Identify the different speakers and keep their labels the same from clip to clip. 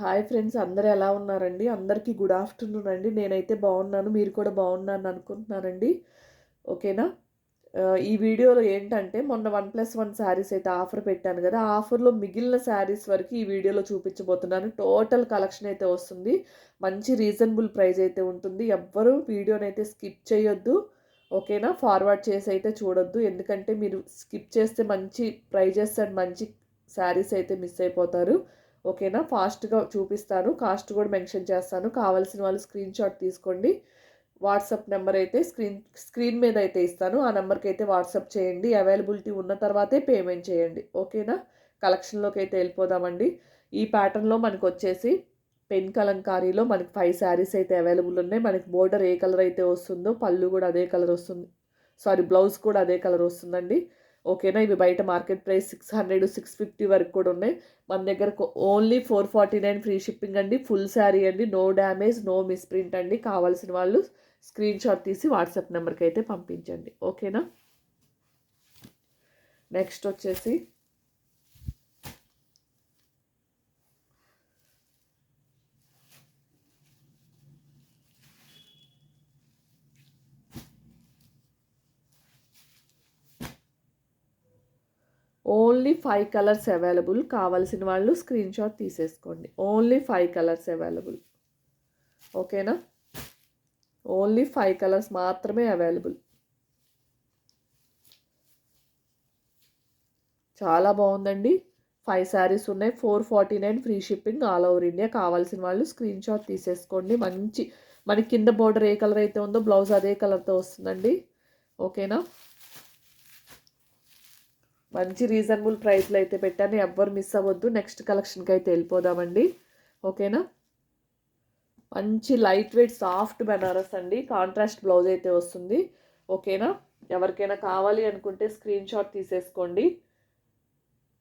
Speaker 1: Hi friends అందరూ ఎలా ఉన్నారండి? అందరికీ గుడ్ ఆఫ్టర్నూన్ అండి. నేనైతే బాగున్నాను మీరు కూడా బాగున్నాను అనుకుంటున్నానండి. ఓకేనా? ఈ వీడియోలో ఏంటంటే మొన్న వన్ ప్లస్ వన్ శారీస్ అయితే ఆఫర్ పెట్టాను కదా ఆఫర్లో మిగిలిన శారీస్ వరకు ఈ వీడియోలో చూపించబోతున్నాను. టోటల్ కలెక్షన్ అయితే వస్తుంది. మంచి రీజనబుల్ ప్రైస్ అయితే ఉంటుంది. ఎవ్వరూ వీడియోని అయితే స్కిప్ చేయొద్దు. ఓకేనా? ఫార్వర్డ్ చేసి అయితే చూడొద్దు. ఎందుకంటే మీరు స్కిప్ చేస్తే మంచి ప్రైజెస్ అండ్ మంచి శారీస్ అయితే మిస్ అయిపోతారు. ఓకేనా? ఫాస్ట్గా చూపిస్తాను. కాస్ట్ కూడా మెన్షన్ చేస్తాను. కావాల్సిన వాళ్ళు స్క్రీన్ షాట్ తీసుకోండి. వాట్సాప్ నెంబర్ అయితే స్క్రీన్ స్క్రీన్ మీద అయితే ఇస్తాను. ఆ నెంబర్కి అయితే వాట్సాప్ చేయండి. అవైలబిలిటీ ఉన్న తర్వాతే పేమెంట్ చేయండి. ఓకేనా? కలెక్షన్లోకి అయితే వెళ్ళిపోదామండి. ఈ ప్యాటర్న్లో మనకు వచ్చేసి పెన్ కలంకారీలో మనకి ఫైవ్ శారీస్ అయితే అవైలబుల్ ఉన్నాయి. మనకి బోర్డర్ ఏ కలర్ అయితే వస్తుందో పళ్ళు కూడా అదే కలర్ వస్తుంది. సారీ బ్లౌజ్ కూడా అదే కలర్ వస్తుందండి. ఓకేనా? ఇవి బయట market price six hundred six fifty వరకు కూడా ఉన్నాయి. మన దగ్గర only four forty nine free shipping అండి. ఫుల్ శారీ అండి. నో డ్యామేజ్ నో మిస్ప్రింట్ అండి. కావాల్సిన వాళ్ళు స్క్రీన్ షాట్ తీసి వాట్సాప్ నెంబర్కి అయితే పంపించండి. ఓకేనా? నెక్స్ట్ వచ్చేసి ఓన్లీ ఫైవ్ కలర్స్ అవైలబుల్. కావాల్సిన వాళ్ళు స్క్రీన్ షాట్ తీసేసుకోండి. Only five colours available. ఓకేనా? ఓన్లీ ఫైవ్ కలర్స్ మాత్రమే అవైలబుల్. చాలా బాగుందండి. ఫైవ్ శారీస్ ఉన్నాయి. Four forty nine free shipping all over India. కావాల్సిన వాళ్ళు స్క్రీన్ షాట్ తీసేసుకోండి. మంచి మనకి కింద బోర్డర్ ఏ కలర్ అయితే ఉందో బ్లౌజ్ అదే కలర్తో వస్తుందండి. ఓకేనా? మంచి రీజనబుల్ ప్రైస్లో అయితే పెట్టాను. ఎవ్వరు మిస్ అవ్వద్దు. నెక్స్ట్ కలెక్షన్కి అయితే వెళ్ళిపోదామండి. ఓకేనా? మంచి లైట్ వెయిట్ సాఫ్ట్ బెనారస్ అండి. కాంట్రాస్ట్ బ్లౌజ్ అయితే వస్తుంది. ఓకేనా? ఎవరికైనా కావాలి అనుకుంటే స్క్రీన్ షాట్ తీసేసుకోండి.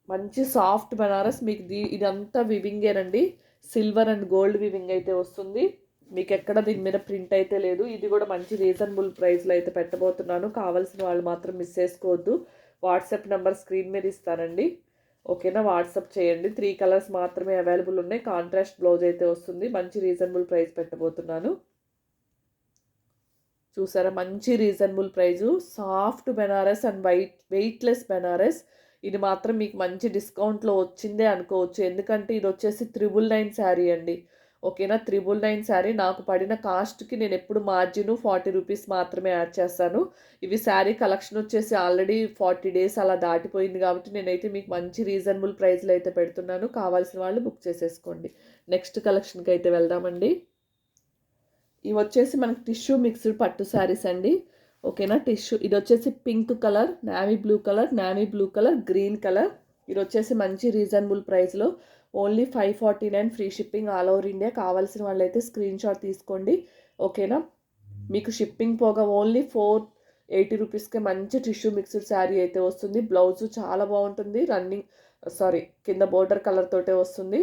Speaker 1: మంచి సాఫ్ట్ బెనారస్. మీకు దీ ఇదంతా వివింగేనండి సిల్వర్ అండ్ గోల్డ్ వివింగ్ అయితే వస్తుంది. మీకు ఎక్కడ దీని మీద ప్రింట్ అయితే లేదు. ఇది కూడా మంచి రీజనబుల్ ప్రైస్లో అయితే పెట్టబోతున్నాను. కావాల్సిన వాళ్ళు మాత్రం మిస్ చేసుకోవద్దు. వాట్సాప్ నెంబర్ స్క్రీన్ మీద ఇస్తానండి. ఓకేనా? వాట్సాప్ చేయండి. త్రీ కలర్స్ మాత్రమే అవైలబుల్ ఉన్నాయి. కాంట్రాస్ట్ బ్లౌజ్ అయితే వస్తుంది. మంచి రీజనబుల్ ప్రైస్ పెట్టబోతున్నాను. చూసారా? మంచి reasonable price soft Banaras and white weightless Banaras. ఇది మాత్రం మీకు మంచి డిస్కౌంట్లో వచ్చిందే అనుకోవచ్చు. ఎందుకంటే ఇది వచ్చేసి త్రిబుల్ నైన్ శారీ అండి. ఓకేనా త్రిబుల్ నైన్ శారీ నాకు పడిన కాస్ట్కి నేను ఎప్పుడు మార్జిన్ ఫార్టీ రూపీస్ మాత్రమే యాడ్ చేస్తాను. ఇవి శారీ కలెక్షన్ వచ్చేసి ఆల్రెడీ ఫార్టీ డేస్ అలా దాటిపోయింది కాబట్టి నేనైతే మీకు మంచి రీజనబుల్ ప్రైస్లో అయితే పెడుతున్నాను. కావాల్సిన వాళ్ళు బుక్ చేసేసుకోండి. నెక్స్ట్ కలెక్షన్కి అయితే వెళ్దామండి. ఇవి వచ్చేసి మనకి టిష్యూ మిక్స్డ్ పట్టు శారీస్ అండి. ఓకేనా? టిష్యూ ఇది వచ్చేసి pink colour navy blue colour navy blue colour green colour. ఇది వచ్చేసి మంచి రీజనబుల్ ప్రైస్లో only five forty nine free shipping all over India కావాల్సిన వాళ్ళైతే స్క్రీన్ షాట్ తీసుకోండి ఓకేనా? మీకు షిప్పింగ్ పోగా ఓన్లీ ఫోర్ ఎయిటీ రూపీస్కే మంచి టిష్యూ మిక్స్డ్ శారీ అయితే వస్తుంది. బ్లౌజ్ చాలా బాగుంటుంది. రన్నింగ్ సారీ కింద బోర్డర్ కలర్ తోటే వస్తుంది.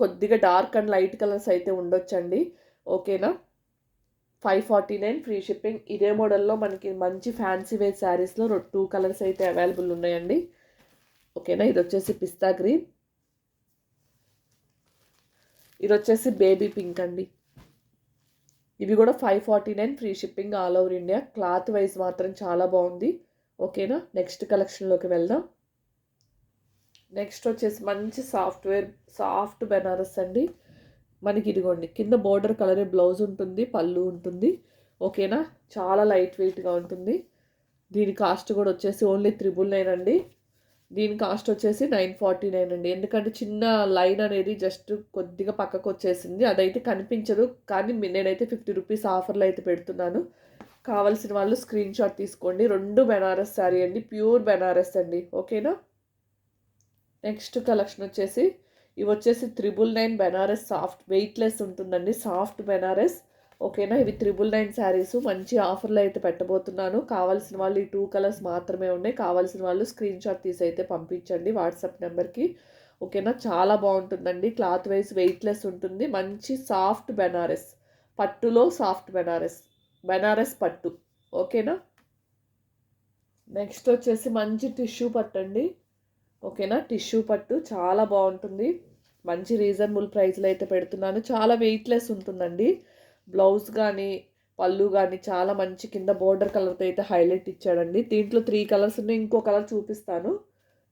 Speaker 1: కొద్దిగా డార్క్ అండ్ లైట్ కలర్స్ అయితే ఉండొచ్చండి ఓకేనా? Five forty nine free shipping. ఇదే మోడల్లో మనకి మంచి ఫ్యాన్సీ వేర్ శారీస్లో టూ కలర్స్ అయితే అవైలబుల్ ఉన్నాయండి. ఓకేనా? ఇది వచ్చేసి పిస్తా గ్రీన్. ఇది వచ్చేసి బేబీ పింక్ అండి. ఇవి కూడా five forty nine free shipping all over India cloth wise మాత్రం చాలా బాగుంది. ఓకేనా నెక్స్ట్ కలెక్షన్లోకి వెళ్దాం. నెక్స్ట్ వచ్చేసి మంచి సాఫ్ట్వేర్ సాఫ్ట్ బెనారస్ అండి. మనకి ఇదిగోండి కింద బోర్డర్ కలరే బ్లౌజ్ ఉంటుంది పళ్ళు ఉంటుంది. ఓకేనా చాలా లైట్ వెయిట్గా ఉంటుంది. దీని కాస్ట్ కూడా వచ్చేసి ఓన్లీ త్రిబుల్ నైన్ అండి. దీని కాస్ట్ వచ్చేసి నైన్ ఫార్టీ నైన్ అండి. ఎందుకంటే చిన్న లైన్ అనేది జస్ట్ కొద్దిగా పక్కకు వచ్చేసింది. అదైతే కనిపించదు. కానీ నేనైతే ఫిఫ్టీ రూపీస్ ఆఫర్లో అయితే పెడుతున్నాను. కావాల్సిన వాళ్ళు స్క్రీన్ షాట్ తీసుకోండి. రెండు బెనారస్ శారీ అండి. ప్యూర్ బెనారస్ అండి. ఓకేనా? నెక్స్ట్ కలెక్షన్ వచ్చేసి ఇవి వచ్చేసి triple nine Banaras soft weightless ఉంటుందండి. సాఫ్ట్ బెనారస్. ఓకేనా? ఇవి త్రిబుల్ నైన్ శారీస్ మంచి ఆఫర్లో అయితే పెట్టబోతున్నాను. కావాల్సిన వాళ్ళు ఈ టూ కలర్స్ మాత్రమే ఉన్నాయి. కావాల్సిన వాళ్ళు స్క్రీన్ షాట్ తీసి అయితే పంపించండి వాట్సాప్ నెంబర్కి. ఓకేనా? చాలా బాగుంటుందండి. క్లాత్ వైజ్ వెయిట్లెస్ ఉంటుంది. మంచి సాఫ్ట్ బెనారస్. పట్టులో సాఫ్ట్ బెనారస్. బెనారస్ పట్టు. ఓకేనా? నెక్స్ట్ వచ్చేసి మంచి టిష్యూ పట్టు అండి. ఓకేనా? టిష్యూ పట్టు. చాలా బాగుంటుంది. మంచి రీజనబుల్ ప్రైస్లో అయితే పెడుతున్నాను. చాలా వెయిట్లెస్ ఉంటుందండి. బ్లౌజ్ కానీ పళ్ళు కానీ చాలా మంచి కింద బోర్డర్ కలర్తో అయితే హైలైట్ ఇచ్చాడండి. దీంట్లో త్రీ కలర్స్ ఉన్నాయి. ఇంకో కలర్ చూపిస్తాను.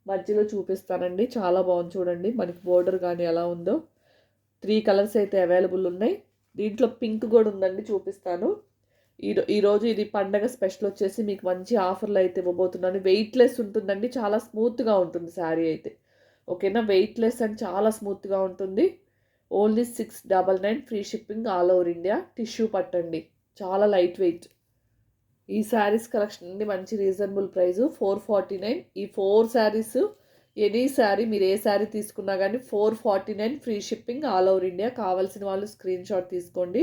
Speaker 1: మధ్యలో చూపిస్తానండి. చాలా బాగుంది చూడండి. మనకి బోర్డర్ కానీ ఎలా ఉందో. త్రీ కలర్స్ అయితే అవైలబుల్ ఉన్నాయి. దీంట్లో పింక్ కూడా ఉందండి చూపిస్తాను. ఈ ఈరోజు ఇది పండగ స్పెషల్ వచ్చేసి మీకు మంచి ఆఫర్లు అయితే ఇవ్వబోతున్నాను. వెయిట్లెస్ ఉంటుందండి. చాలా స్మూత్గా ఉంటుంది శారీ అయితే. ఓకేనా? వెయిట్లెస్ అండ్ చాలా స్మూత్గా ఉంటుంది. Only six double nine free shipping all over India. Tissue పట్టండి. చాలా లైట్ వెయిట్. ఈ శారీస్ కలెక్షన్ అండి. మంచి reasonable price four forty nine. ఈ ఫోర్ శారీస్ ఎనీ శారీ మీరు ఏ శారీ తీసుకున్నా కానీ four forty nine free shipping all over India. కావాల్సిన వాళ్ళు స్క్రీన్ షాట్ తీసుకోండి.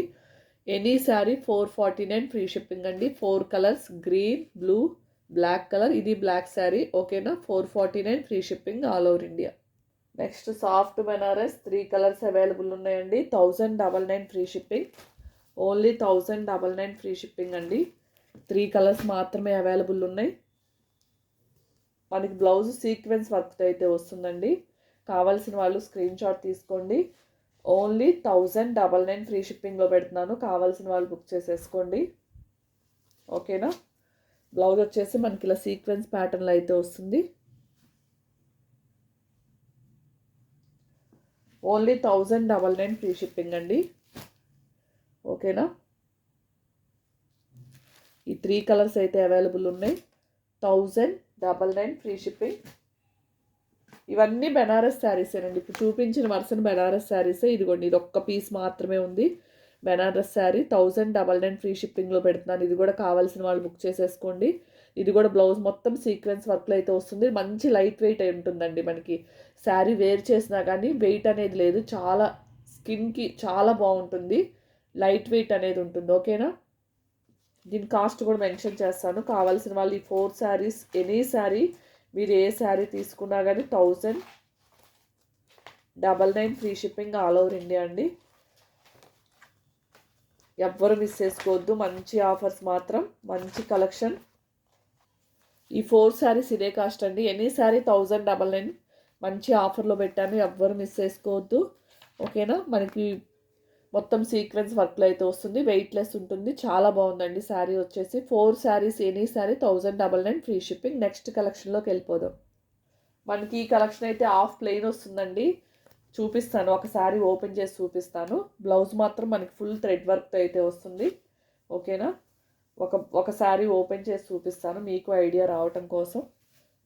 Speaker 1: Any sari four forty nine free shipping అండి. Four colours green blue black colour. ఇది బ్లాక్ శారీ. ఓకేనా? Four forty nine free shipping all over India. Next soft Banaras three colours available ఉన్నాయండి. Thousand double nine free shipping. Only thousand double nine free shipping అండి. Three colours మాత్రమే available ఉన్నాయి. మనకి blouse sequence వర్క్తో అయితే వస్తుందండి. కావాల్సిన వాళ్ళు స్క్రీన్ షాట్ తీసుకోండి. Only thousand double nine free షిప్పింగ్లో పెడుతున్నాను. కావాల్సిన వాళ్ళు బుక్ చేసేసుకోండి. ఓకేనా? బ్లౌజ్ వచ్చేసి మనకి ఇలా సీక్వెన్స్ ప్యాటర్న్లో అయితే వస్తుంది. Only thousand double nine free shipping అండి. ఓకేనా? ఈ త్రీ కలర్స్ అయితే అవైలబుల్ ఉన్నాయి. Thousand double nine free shipping. ఇవన్నీ బెనారస్ శారీసేనండి ఇప్పుడు చూపించిన వరుసను బెనారస్ శారీసే ఇదిగోండి. ఇది ఒక్క పీస్ మాత్రమే ఉంది. Banaras sari thousand double nine free షిప్పింగ్లో పెడుతున్నాను. ఇది కూడా కావాల్సిన వాళ్ళు బుక్ చేసేసుకోండి. ఇది కూడా బ్లౌజ్ మొత్తం సీక్వెన్స్ వర్క్లో అయితే వస్తుంది. మంచి లైట్ వెయిట్ అయి ఉంటుందండి మనకి. శారీ వేర్ చేసినా కానీ వెయిట్ అనేది లేదు. చాలా స్కిన్కి చాలా బాగుంటుంది. లైట్ వెయిట్ అనేది ఉంటుంది. ఓకేనా? దీని కాస్ట్ కూడా మెన్షన్ చేస్తాను. కావాల్సిన వాళ్ళు ఈ ఫోర్ శారీస్ ఎనీ శారీ మీరు ఏ శారీ తీసుకున్నా కానీ thousand double nine free shipping all over India అండి. ఎవ్వరు మిస్ చేసుకోవద్దు. మంచి ఆఫర్స్ మాత్రం మంచి కలెక్షన్. ఈ ఫోర్ శారీస్ ఇదే కాస్ట్ అండి. Any sari thousand double nine. మంచి ఆఫర్లో పెట్టాను. ఎవ్వరు మిస్ చేసుకోవద్దు. ఓకేనా? మనకి మొత్తం సీక్వెన్స్ వర్క్లో అయితే వస్తుంది. వెయిట్లెస్ ఉంటుంది. చాలా బాగుందండి శారీ వచ్చేసి. Four saris any sari thousand double nine free shipping. Next కలెక్షన్లోకి వెళ్ళిపోదాం. మనకి ఈ కలెక్షన్ అయితే హాఫ్ ప్లెయిన్ వస్తుందండి. చూపిస్తాను. ఒక శారీ ఓపెన్ చేసి చూపిస్తాను. బ్లౌజ్ మాత్రం మనకి ఫుల్ థ్రెడ్ వర్క్తో అయితే వస్తుంది. ఓకేనా? ఒక ఒకసారి ఓపెన్ చేసి చూపిస్తాను. మీకు ఐడియా రావటం కోసం.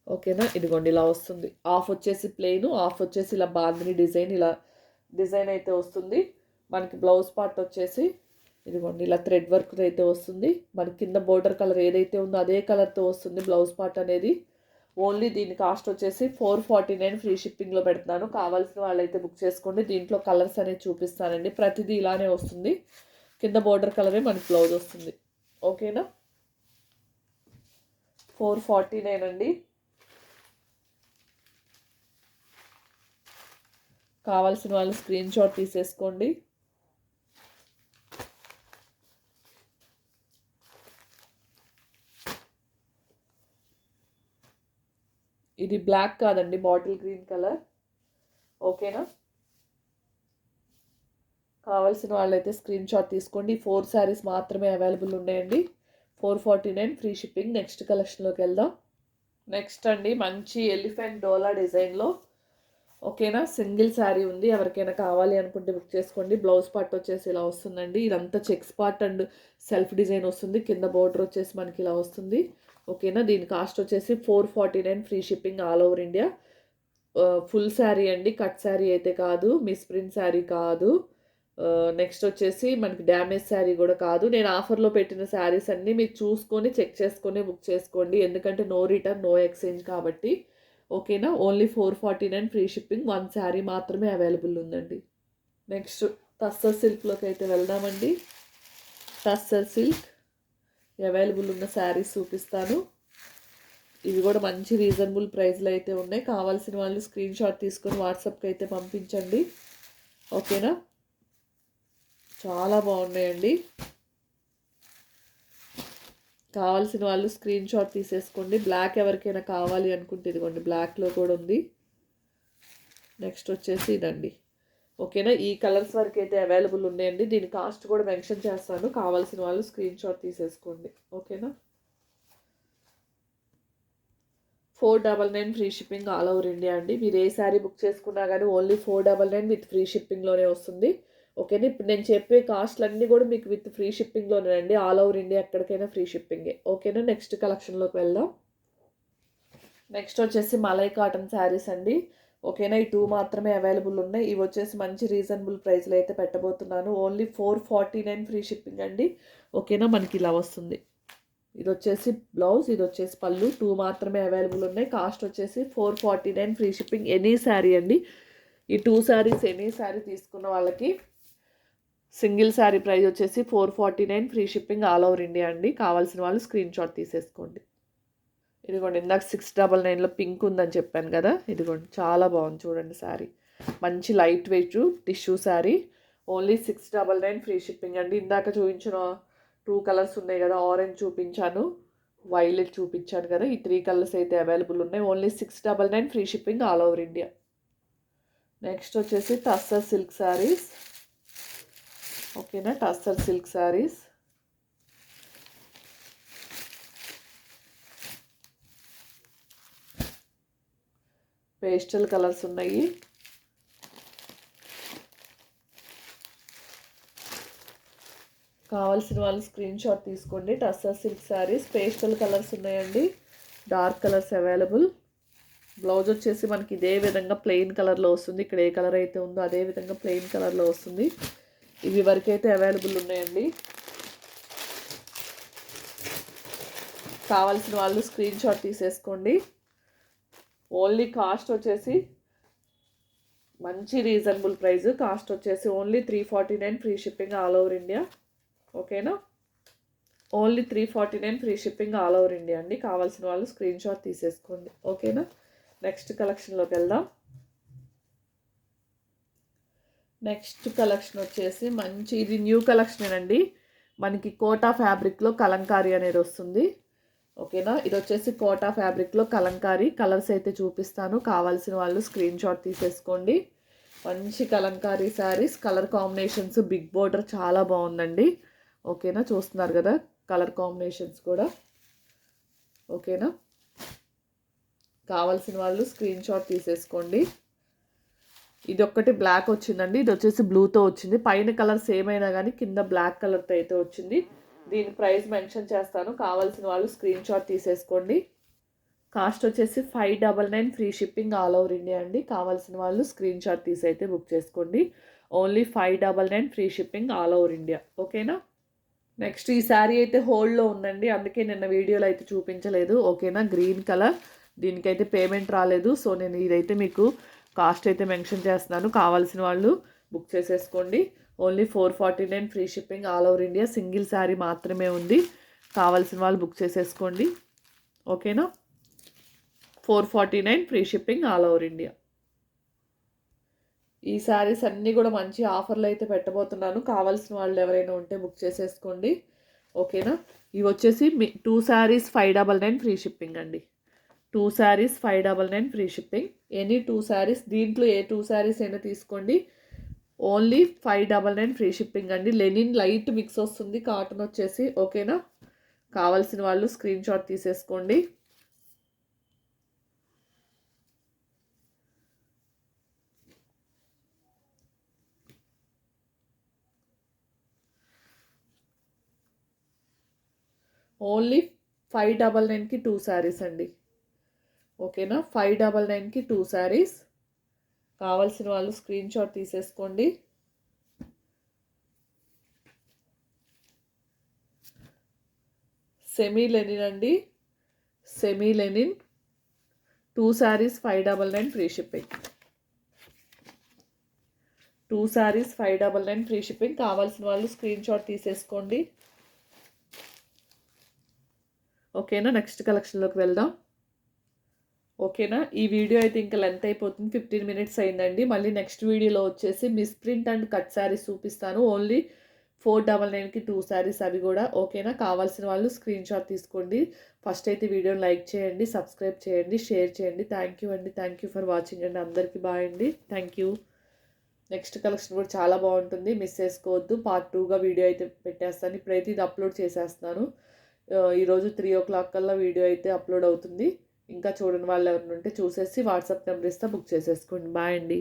Speaker 1: ఓకేనా? ఇదిగోండి ఇలా వస్తుంది. ఆఫ్ వచ్చేసి ప్లెయిన్ ఆఫ్ వచ్చేసి ఇలా బాందిని డిజైన్ ఇలా డిజైన్ అయితే వస్తుంది. మనకి బ్లౌజ్ పార్ట్ వచ్చేసి ఇదిగోండి ఇలా థ్రెడ్ వర్క్ అయితే వస్తుంది. మనకి కింద బోర్డర్ కలర్ ఏదైతే ఉందో అదే కలర్తో వస్తుంది బ్లౌజ్ పార్ట్ అనేది. ఓన్లీ దీని కాస్ట్ వచ్చేసి ఫోర్ ఫార్టీ నైన్ ఫ్రీ షిప్పింగ్లో పెడుతున్నాను. కావాల్సిన వాళ్ళైతే బుక్ చేసుకోండి. దీంట్లో కలర్స్ అనేది చూపిస్తానండి. ప్రతిదీ ఇలానే వస్తుంది. కింద బోర్డర్ కలరే మనకి బ్లౌజ్ వస్తుంది. ఓకేనా? ఫోర్ ఫార్టీ నైన్ అండి. కావాల్సిన వాళ్ళు స్క్రీన్ షాట్ తీసేసుకోండి. ఇది బ్లాక్ కాదండి బాటిల్ గ్రీన్ కలర్. ఓకేనా? కావాల్సిన వాళ్ళైతే స్క్రీన్ షాట్ తీసుకోండి. ఫోర్ శారీస్ మాత్రమే అవైలబుల్ ఉన్నాయండి. Four forty nine free shipping next కలెక్షన్లోకి వెళ్దాం. నెక్స్ట్ అండి మంచి ఎలిఫెంట్ డోలా డిజైన్లో ఓకేనా? సింగిల్ శారీ ఉంది. ఎవరికైనా కావాలి అనుకుంటే బుక్ చేసుకోండి. బ్లౌజ్ పార్ట్ వచ్చేసి ఇలా వస్తుందండి. ఇదంతా checks part and self design వస్తుంది. కింద బోర్డర్ వచ్చేసి మనకి ఇలా వస్తుంది. ఓకేనా? దీని కాస్ట్ వచ్చేసి four forty nine free shipping all over India full sari అండి. కట్ శారీ అయితే కాదు. మిస్ ప్రింట్ శారీ కాదు. నెక్స్ట్ వచ్చేసి మనకి డ్యామేజ్ శారీ కూడా కాదు. నేను ఆఫర్లో పెట్టిన శారీస్ అన్నీ మీరు చూసుకొని చెక్ చేసుకొని బుక్ చేసుకోండి. ఎందుకంటే నో రిటర్న్ నో ఎక్స్చేంజ్ కాబట్టి. ఓకేనా only four forty nine free shipping one sari మాత్రమే అవైలబుల్ ఉందండి. నెక్స్ట్ టస్సర్ సిల్క్లోకి అయితే వెళ్దామండి. టస్సర్ సిల్క్ అవైలబుల్ ఉన్న శారీస్ చూపిస్తాను. ఇవి కూడా మంచి రీజనబుల్ ప్రైస్లో అయితే ఉన్నాయి. కావాల్సిన వాళ్ళు స్క్రీన్ షాట్ తీసుకొని వాట్సాప్కి అయితే పంపించండి. ఓకేనా చాలా బాగున్నాయండి. కావాల్సిన వాళ్ళు స్క్రీన్ షాట్ తీసేసుకోండి. బ్లాక్ ఎవరికైనా కావాలి అనుకుంటే ఇదిగోండి బ్లాక్లో కూడా ఉంది. నెక్స్ట్ వచ్చేసి ఇదండి. ఓకేనా? ఈ కలర్స్ వరకు అయితే అవైలబుల్ ఉన్నాయండి. దీని కాస్ట్ కూడా మెన్షన్ చేస్తాను. కావాల్సిన వాళ్ళు స్క్రీన్ షాట్ తీసేసుకోండి. ఓకేనా? Four double nine free shipping all over India అండి. మీరు ఏ శారీ బుక్ చేసుకున్నా కానీ only four double nine with free షిప్పింగ్లోనే వస్తుంది. ఓకేనా ఇప్పుడు నేను చెప్పే కాస్ట్లన్నీ కూడా మీకు విత్ ఫ్రీ షిప్పింగ్లోనే అండి. ఆల్ ఓవర్ ఇండియా ఎక్కడికైనా ఫ్రీ షిప్పింగే. ఓకేనా? నెక్స్ట్ కలెక్షన్లోకి వెళ్దాం. నెక్స్ట్ వచ్చేసి మలై కాటన్ శారీస్ అండి. ఓకేనా? ఈ టూ మాత్రమే అవైలబుల్ ఉన్నాయి. ఇవి వచ్చేసి మంచి రీజనబుల్ ప్రైస్లో అయితే పెట్టబోతున్నాను. Only four forty nine free shipping అండి. ఓకేనా? మనకి ఇలా వస్తుంది. ఇది వచ్చేసి బ్లౌజ్ ఇది వచ్చేసి పళ్ళు. టూ మాత్రమే అవైలబుల్ ఉన్నాయి. కాస్ట్ వచ్చేసి four forty nine free shipping any sari అండి. ఈ టూ శారీస్ ఎనీ శారీ తీసుకున్న వాళ్ళకి సింగిల్ శారీ ప్రైస్ వచ్చేసి four forty nine free shipping all over India అండి. కావాల్సిన వాళ్ళు స్క్రీన్ షాట్ తీసేసుకోండి. ఇదిగోండి ఇందాక సిక్స్ డబల్ నైన్లో పింక్ ఉందని చెప్పాను కదా. ఇదిగోండి చాలా బాగుంది చూడండి శారీ మంచి light weight tissue sari only six double nine free shipping అండి. ఇందాక చూపించిన టూ కలర్స్ ఉన్నాయి కదా ఆరెంజ్ చూపించాను వైలెట్ చూపించాను కదా. ఈ త్రీ కలర్స్ అయితే అవైలబుల్ ఉన్నాయి. Only six double nine free shipping all over India next వచ్చేసి టస్సర్ సిల్క్ శారీస్ ఓకేనా? Tussar silk saris pastel colours ఉన్నాయి. కావాల్సిన వాళ్ళు స్క్రీన్ షాట్ తీసుకోండి. Tussar silk saris pastel colours ఉన్నాయండి. Dark colours available. బ్లౌజ్ వచ్చేసి మనకి ఇదే విధంగా ప్లెయిన్ కలర్లో వస్తుంది. ఇక్కడ ఏ కలర్ అయితే ఉందో అదే విధంగా ప్లెయిన్ కలర్లో వస్తుంది. ఇవి వరకైతే అవైలబుల్ ఉన్నాయండి. కావాల్సిన వాళ్ళు స్క్రీన్ షాట్ తీసేసుకోండి. ఓన్లీ కాస్ట్ వచ్చేసి మంచి రీజనబుల్ ప్రైస్ కాస్ట్ వచ్చేసి only three forty nine free shipping all over India ఓకేనా only three forty nine free shipping all over India అండి. కావాల్సిన వాళ్ళు స్క్రీన్ షాట్ తీసేసుకోండి. ఓకేనా నెక్స్ట్ కలెక్షన్లోకి వెళ్దాం. నెక్స్ట్ కలెక్షన్ వచ్చేసి మంచి ఇది న్యూ కలెక్షన్ అండి మనకి కోటా ఫ్యాబ్రిక్లో కలంకారీ అనేది వస్తుంది. ఓకేనా? ఇది వచ్చేసి కోటా ఫ్యాబ్రిక్లో కలంకారీ. కలర్స్ అయితే చూపిస్తాను. కావాల్సిన వాళ్ళు స్క్రీన్ షాట్ తీసేసుకోండి. మంచి kalamkari saris. Colour combinations big border చాలా బాగుందండి. ఓకేనా? చూస్తున్నారు కదా? కలర్ కాంబినేషన్స్ కూడా. ఓకేనా? కావాల్సిన వాళ్ళు స్క్రీన్ షాట్ తీసేసుకోండి. ఇది ఒక్కటి బ్లాక్ వచ్చిందండి. ఇది వచ్చేసి బ్లూతో వచ్చింది. పైన కలర్ సేమ్ అయినా కానీ కింద బ్లాక్ కలర్తో అయితే వచ్చింది. దీని ప్రైస్ మెన్షన్ చేస్తాను. కావాల్సిన వాళ్ళు స్క్రీన్ షాట్ తీసేసుకోండి. కాస్ట్ వచ్చేసి five double nine free shipping all over India అండి. కావాల్సిన వాళ్ళు స్క్రీన్ షాట్ తీసి అయితే బుక్ చేసుకోండి. Only five double nine free shipping all over India ఓకేనా నెక్స్ట్ ఈ శారీ అయితే హోల్డ్లో ఉందండి. అందుకే నిన్న వీడియోలో అయితే చూపించలేదు. ఓకేనా గ్రీన్ కలర్ దీనికైతే పేమెంట్ రాలేదు. సో నేను ఇదైతే మీకు కాస్ట్ అయితే మెన్షన్ చేస్తున్నాను. కావాల్సిన వాళ్ళు బుక్ చేసేసుకోండి. Only four forty nine free shipping all over India. Single sari మాత్రమే ఉంది. కావాల్సిన వాళ్ళు బుక్ చేసేసుకోండి. ఓకేనా? Four forty nine free shipping all over India. ఈ శారీస్ అన్నీ కూడా మంచి ఆఫర్లు అయితే పెట్టబోతున్నాను. కావాల్సిన వాళ్ళు ఎవరైనా ఉంటే బుక్ చేసేసుకోండి. ఓకేనా? ఇవి వచ్చేసి మీ two saris five double nine free shipping అండి. Two saris five double nine free shipping. Any two saris దీంట్లో ఏ టూ శారీస్ అయినా తీసుకోండి. Only five double nine free shipping అండి. లెనిన్ లైట్ మిక్స్ వస్తుంది కాటన్ వచ్చేసి. ఓకేనా? కావాల్సిన వాళ్ళు స్క్రీన్ షాట్ తీసేసుకోండి. ఓన్లీ ఫైవ్ డబల్ నైన్కి టూ శారీస్ అండి. ఓకేనా? ఫైవ్ డబల్ నైన్కి టూ శారీస్. కావాల్సిన వాళ్ళు స్క్రీన్ షాట్ తీసేసుకోండి. సెమీ లెనిన్ అండి. Semi linen. Two saris five double nine free shipping. Two saris five double nine free shipping. కావాల్సిన వాళ్ళు స్క్రీన్ షాట్ తీసేసుకోండి. ఓకేనా? నెక్స్ట్ కలెక్షన్లోకి వెళ్దాం. ఓకేనా? ఈ వీడియో అయితే ఇంకా లెంత్ అయిపోతుంది. ఫిఫ్టీన్ మినిట్స్ అయిందండి. మళ్ళీ నెక్స్ట్ వీడియోలో వచ్చేసి miss print and cut saris చూపిస్తాను. ఓన్లీ ఫోర్ డబల్ నైన్కి టూ శారీస్ అవి కూడా ఓకేనా? కావాల్సిన వాళ్ళు స్క్రీన్ షాట్ తీసుకోండి. ఫస్ట్ అయితే వీడియోని లైక్ చేయండి సబ్స్క్రైబ్ చేయండి షేర్ చేయండి. థ్యాంక్ యూ అండి. థ్యాంక్ యూ ఫర్ వాచింగ్ అండి. అందరికీ బాయ్ అండి. థ్యాంక్ యూ నెక్స్ట్ కలెక్షన్ కూడా చాలా బాగుంటుంది. మిస్ చేసుకోవద్దు. పార్ట్ టూగా వీడియో అయితే పెట్టేస్తాను. ఇప్పుడైతే ఇది అప్లోడ్ చేసేస్తున్నాను. ఈరోజు త్రీ ఓ క్లాక్ కల్లా వీడియో అయితే అప్లోడ్ అవుతుంది. ఇంకా చూడని వాళ్ళు ఎవరైనా ఉంటే చూసేసి వాట్సాప్ నెంబర్ ఇస్తే బుక్ చేసేసుకోండి. బాయ్ అండి.